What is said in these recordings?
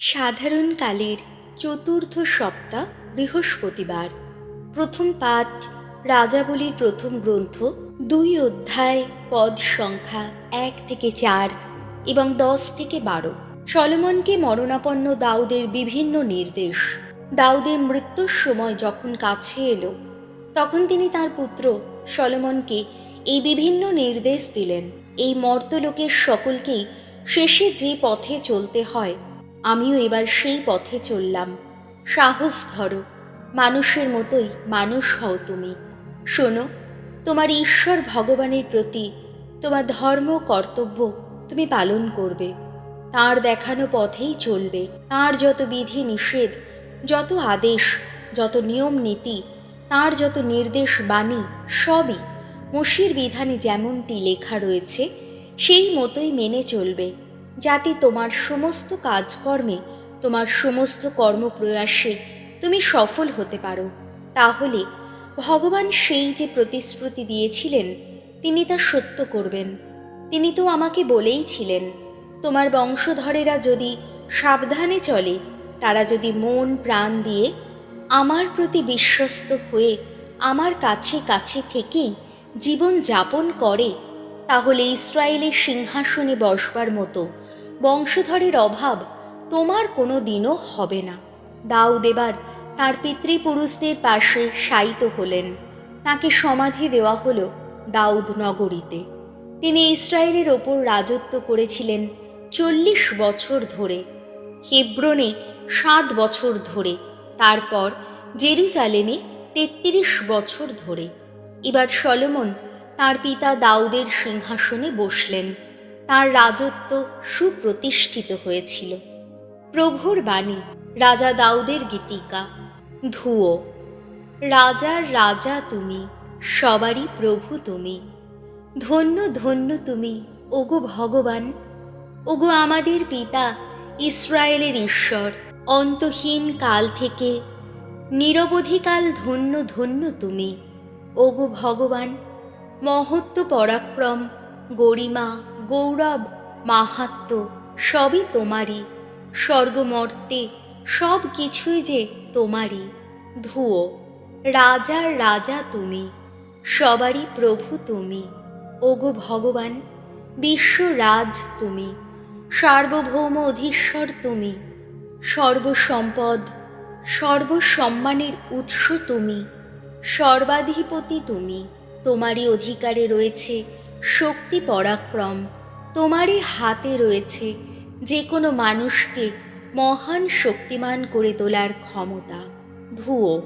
সাধারণকালের চতুর্থ সপ্তাহ বৃহস্পতিবার। প্রথম পাঠ, রাজাবলীর প্রথম গ্রন্থ, দুই অধ্যায়, পদ সংখ্যা এক থেকে চার এবং দশ থেকে বারো। সলমনকে মরণাপন্ন দাউদের বিভিন্ন নির্দেশ। দাউদের মৃত্যুর সময় যখন কাছে এলো, তখন তিনি তার পুত্র সলমনকে এই বিভিন্ন নির্দেশ দিলেন। এই মর্তলোকের সকলকেই শেষে যে পথে চলতে হয় আমিও এবার সেই পথে চললাম। সাহস ধরো, মানুষের মতোই মানুষ হও তুমি। শোনো, তোমার ঈশ্বর ভগবানের প্রতি তোমার ধর্ম কর্তব্য তুমি পালন করবে। তার দেখানো পথেই চলবে। তার যত বিধি নিষেধ, যত আদেশ, যত নিয়ম নীতি, তার যত নির্দেশ বাণী, সবই মসির বিধানে যেমনটি লেখা রয়েছে, সেই মতোই মেনে চলবে। যাতে তোমার সমস্ত কাজকর্মে, তোমার সমস্ত কর্মপ্রয়াসে তুমি সফল হতে পারো। তাহলে ভগবান সেই যে প্রতিশ্রুতি দিয়েছিলেন, তিনি তা সত্য করবেন। তিনি তো আমাকে বলেই ছিলেন, তোমার বংশধরেরা যদি সাবধানে চলে, তারা যদি মন প্রাণ দিয়ে আমার প্রতি বিশ্বস্ত হয়ে আমার কাছে কাছে থেকেই জীবন যাপন করে তাহলে ইসরায়েলের সিংহাসনে বসবার মতো বংশধরের অভাব তোমার কোনো দিনও হবে না। দাউদ এবার তার পিতৃপুরুষদের পাশে শায়িত হলেন। তাকে সমাধি দেওয়া হল দাউদ নগরীতে। তিনি ইসরায়েলের ওপর রাজত্ব করেছিলেন চল্লিশ বছর ধরে। হেব্রনে সাত বছর ধরে। তারপর জেরুজালেমে তেত্রিশ বছর ধরে। এবার সলোমন তার পিতা দাউদের সিংহাসনে বসলেন। তার রাজত্ব সুপ্রতিষ্ঠিত হয়েছিল। প্রভুর বাণী, রাজা দাউদের গীতিকা ধুয়ো রাজার রাজা তুমি, সবারই প্রভু তুমি। ধন্য ধন্য তুমি, ওগো ভগবান। ওগো আমাদের পিতা, ইসরায়েলের ঈশ্বর, অন্তহীন কাল থেকে, নিরবধিকাল ধন্য ধন্য তুমি। ওগো ভগবান মহত্ব পরাক্রম, গরিমা, গৌরব, মাহাত্ম, সবই তোমারই। স্বর্গমর্তে সব কিছুই যে তোমারই। ধুয়ো রাজার রাজা তুমি, সবারই প্রভু তুমি। ওগো ভগবান বিশ্বরাজ তুমি, সার্বভৌম অধীশ্বর তুমি, সর্বসম্পদ, সর্বসম্মানের উৎস তুমি, সর্বাধিপতি তুমি। তোমারই অধিকারে রয়েছে শক্তি পরাক্রম, তোমারই হাতে রয়েছে যে কোনো মানুষকে মহান শক্তিমান করে তোলার ক্ষমতা। ধুয়ো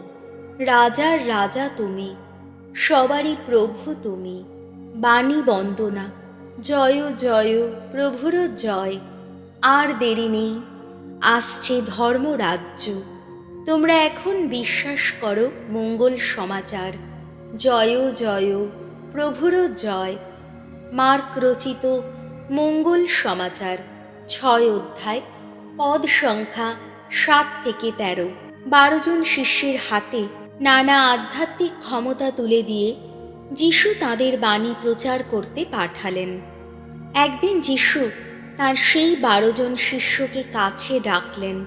রাজার রাজা তুমি, সবারই প্রভু তুমি, বাণী বন্দনা জয় জয় প্রভুর জয়, আর দেরি নেই, আসছে ধর্মরাজ্য। তোমরা এখন বিশ্বাস করো মঙ্গল সমাচার জয় জয় প্রভুর জয়। মার্ক রচিত মঙ্গল সমাচার, ছয় অধ্যায়, পদ সংখ্যা সাত থেকে তেরো। বারো জন শিষ্যের হাতে নানা আধ্যাত্মিক ক্ষমতা তুলে দিয়ে যিশু তাদের বাণী প্রচার করতে পাঠালেন। একদিন যিশু তার সেই বারো জন শিষ্যকে কাছে ডাকলেন।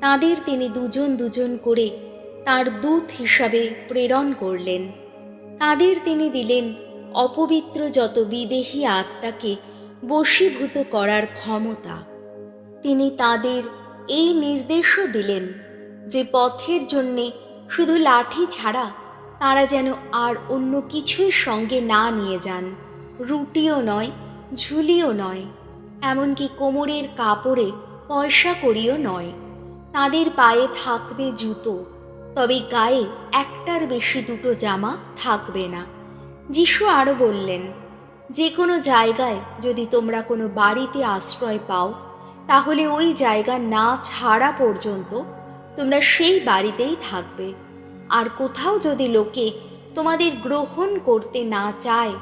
তাদের তিনি দুজন দুজন করে তার দূত হিসাবে প্রেরণ করলেন। তাদের তিনি দিলেন অপবিত্র যত বিদেহী আত্মাকে বশীভূত করার ক্ষমতা। তিনি তাদের এই নির্দেশও দিলেন যে পথের জন্যে শুধু লাঠি ছাড়া তারা যেন আর অন্য কিছুই সঙ্গে না নিয়ে যান। রুটিও নয়, ঝুলিও নয়, এমনকি কোমরের কাপড়ে পয়সা করিও নয়। তাদের পায়ে থাকবে জুতো। তবে গায়ে একটার বেশি দুটো জামা থাকবে না। যিশু আরও বললেন যে কোনো জায়গায় যদি তোমরা কোনো বাড়িতে আশ্রয় পাও, তাহলে ওই জায়গা না ছাড়া পর্যন্ত তোমরা সেই বাড়িতেই থাকবে। আর কোথাও যদি লোকে তোমাদের গ্রহণ করতে না চায়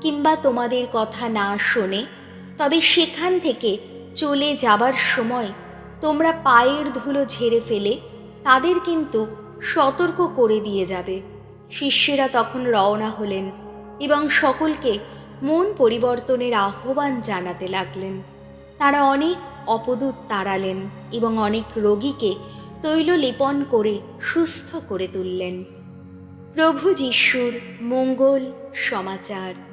কিংবা তোমাদের কথা না শোনে, তবে সেখান থেকে চলে যাবার সময় তোমরা পায়ের ধুলো ঝেড়ে ফেলে, তাদের কিন্তু সতর্ক করে দিয়ে যাবে। শিষ্যেরা তখন রওনা হলেন এবং সকলকে মন পরিবর্তনের আহ্বান জানাতে লাগলেন। তারা অনেক অপদূত তাড়ালেন এবং অনেক রোগীকে তৈল লেপন করে সুস্থ করে তুললেন। প্রভু যিশুর মঙ্গল সমাচার।